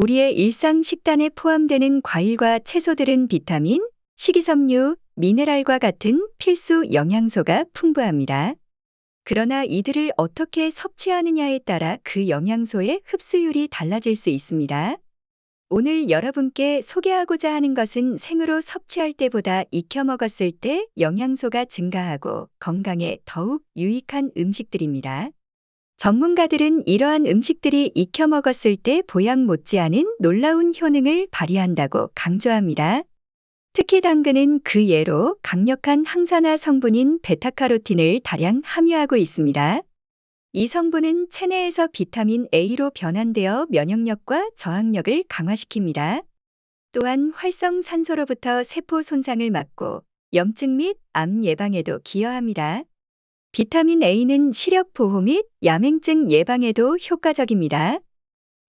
우리의 일상 식단에 포함되는 과일과 채소들은 비타민, 식이섬유, 미네랄과 같은 필수 영양소가 풍부합니다. 그러나 이들을 어떻게 섭취하느냐에 따라 그 영양소의 흡수율이 달라질 수 있습니다. 오늘 여러분께 소개하고자 하는 것은 생으로 섭취할 때보다 익혀 먹었을 때 영양소가 증가하고 건강에 더욱 유익한 음식들입니다. 전문가들은 이러한 음식들이 익혀 먹었을 때 보양 못지않은 놀라운 효능을 발휘한다고 강조합니다. 특히 당근은 그 예로 강력한 항산화 성분인 베타카로틴을 다량 함유하고 있습니다. 이 성분은 체내에서 비타민 A로 변환되어 면역력과 저항력을 강화시킵니다. 또한 활성산소로부터 세포 손상을 막고 염증 및 암 예방에도 기여합니다. 비타민 A는 시력 보호 및 야맹증 예방에도 효과적입니다.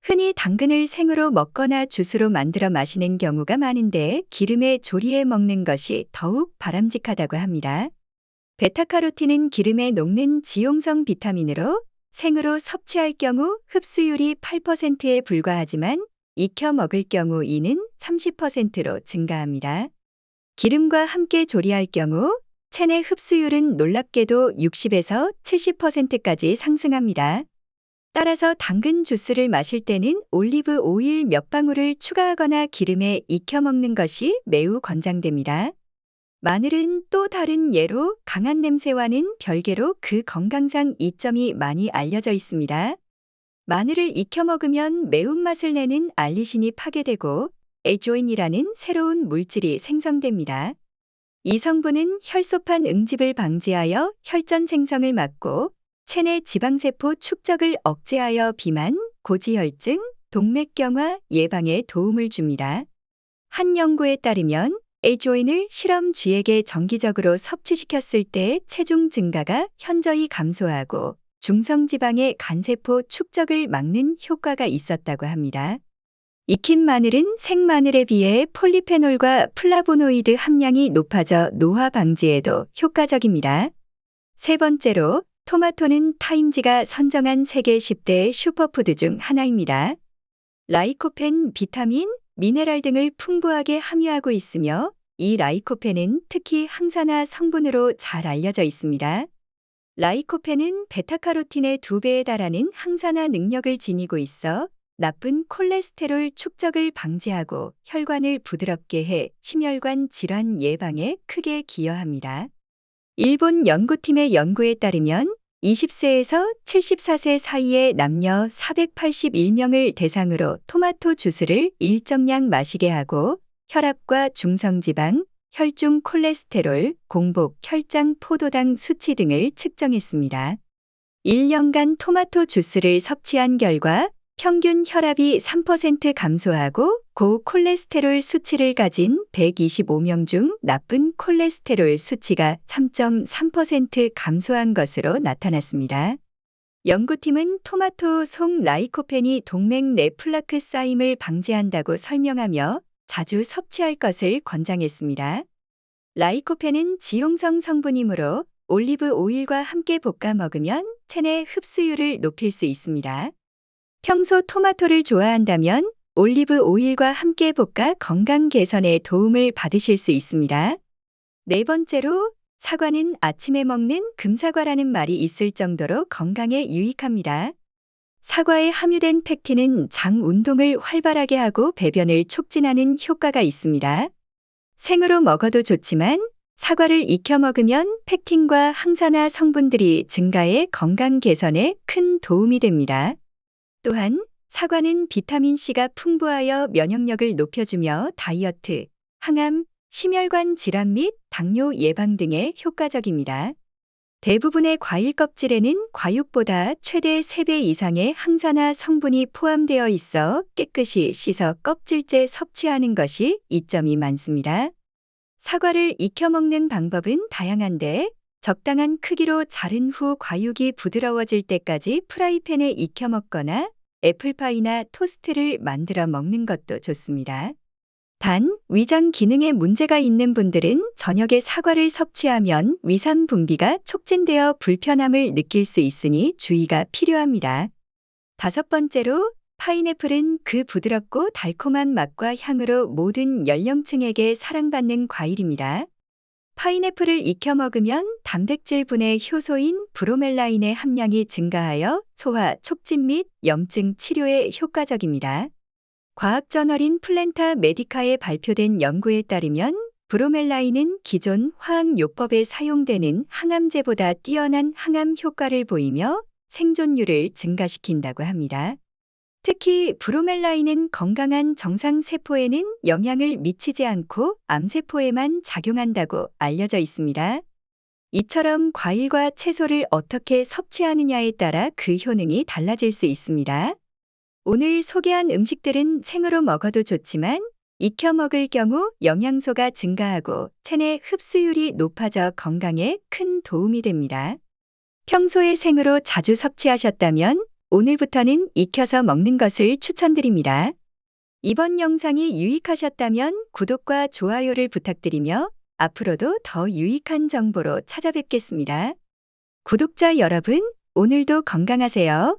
흔히 당근을 생으로 먹거나 주스로 만들어 마시는 경우가 많은데 기름에 조리해 먹는 것이 더욱 바람직하다고 합니다. 베타카로틴은 기름에 녹는 지용성 비타민으로 생으로 섭취할 경우 흡수율이 8%에 불과하지만 익혀 먹을 경우 이는 30%로 증가합니다. 기름과 함께 조리할 경우 체내 흡수율은 놀랍게도 60에서 70%까지 상승합니다. 따라서 당근 주스를 마실 때는 올리브 오일 몇 방울을 추가하거나 기름에 익혀 먹는 것이 매우 권장됩니다. 마늘은 또 다른 예로 강한 냄새와는 별개로 그 건강상 이점이 많이 알려져 있습니다. 마늘을 익혀 먹으면 매운맛을 내는 알리신이 파괴되고 에조인이라는 새로운 물질이 생성됩니다. 이 성분은 혈소판 응집을 방지하여 혈전 생성을 막고 체내 지방세포 축적을 억제하여 비만, 고지혈증, 동맥경화 예방에 도움을 줍니다. 한 연구에 따르면 에조인을 실험 쥐에게 정기적으로 섭취시켰을 때 체중 증가가 현저히 감소하고 중성지방의 간세포 축적을 막는 효과가 있었다고 합니다. 익힌 마늘은 생마늘에 비해 폴리페놀과 플라보노이드 함량이 높아져 노화 방지에도 효과적입니다. 세 번째로 토마토는 타임지가 선정한 세계 10대 슈퍼푸드 중 하나입니다. 라이코펜, 비타민, 미네랄 등을 풍부하게 함유하고 있으며 이 라이코펜은 특히 항산화 성분으로 잘 알려져 있습니다. 라이코펜은 베타카로틴의 두 배에 달하는 항산화 능력을 지니고 있어 나쁜 콜레스테롤 축적을 방지하고 혈관을 부드럽게 해 심혈관 질환 예방에 크게 기여합니다. 일본 연구팀의 연구에 따르면 20세에서 74세 사이의 남녀 481명을 대상으로 토마토 주스를 일정량 마시게 하고 혈압과 중성지방, 혈중 콜레스테롤, 공복, 혈장 포도당 수치 등을 측정했습니다. 1년간 토마토 주스를 섭취한 결과 평균 혈압이 3% 감소하고 고콜레스테롤 수치를 가진 125명 중 나쁜 콜레스테롤 수치가 3.3% 감소한 것으로 나타났습니다. 연구팀은 토마토 속 라이코펜이 동맥 내 플라크 쌓임을 방지한다고 설명하며 자주 섭취할 것을 권장했습니다. 라이코펜은 지용성 성분이므로 올리브 오일과 함께 볶아 먹으면 체내 흡수율을 높일 수 있습니다. 평소 토마토를 좋아한다면 올리브 오일과 함께 볶아 건강 개선에 도움을 받으실 수 있습니다. 네 번째로 사과는 아침에 먹는 금사과라는 말이 있을 정도로 건강에 유익합니다. 사과에 함유된 팩틴은 장 운동을 활발하게 하고 배변을 촉진하는 효과가 있습니다. 생으로 먹어도 좋지만 사과를 익혀 먹으면 팩틴과 항산화 성분들이 증가해 건강 개선에 큰 도움이 됩니다. 또한 사과는 비타민C가 풍부하여 면역력을 높여주며 다이어트, 항암, 심혈관 질환 및 당뇨 예방 등에 효과적입니다. 대부분의 과일 껍질에는 과육보다 최대 3배 이상의 항산화 성분이 포함되어 있어 깨끗이 씻어 껍질째 섭취하는 것이 이점이 많습니다. 사과를 익혀 먹는 방법은 다양한데 적당한 크기로 자른 후 과육이 부드러워질 때까지 프라이팬에 익혀 먹거나 애플파이나 토스트를 만들어 먹는 것도 좋습니다. 단, 위장 기능에 문제가 있는 분들은 저녁에 사과를 섭취하면 위산 분비가 촉진되어 불편함을 느낄 수 있으니 주의가 필요합니다. 다섯 번째로 파인애플은 그 부드럽고 달콤한 맛과 향으로 모든 연령층에게 사랑받는 과일입니다. 파인애플을 익혀 먹으면 단백질 분해 효소인 브로멜라인의 함량이 증가하여 소화 촉진 및 염증 치료에 효과적입니다. 과학 저널인 플랜타 메디카에 발표된 연구에 따르면 브로멜라인은 기존 화학요법에 사용되는 항암제보다 뛰어난 항암 효과를 보이며 생존율을 증가시킨다고 합니다. 특히 브로멜라인은 건강한 정상세포에는 영향을 미치지 않고 암세포에만 작용한다고 알려져 있습니다. 이처럼 과일과 채소를 어떻게 섭취하느냐에 따라 그 효능이 달라질 수 있습니다. 오늘 소개한 음식들은 생으로 먹어도 좋지만 익혀 먹을 경우 영양소가 증가하고 체내 흡수율이 높아져 건강에 큰 도움이 됩니다. 평소에 생으로 자주 섭취하셨다면 오늘부터는 익혀서 먹는 것을 추천드립니다. 이번 영상이 유익하셨다면 구독과 좋아요를 부탁드리며 앞으로도 더 유익한 정보로 찾아뵙겠습니다. 구독자 여러분, 오늘도 건강하세요.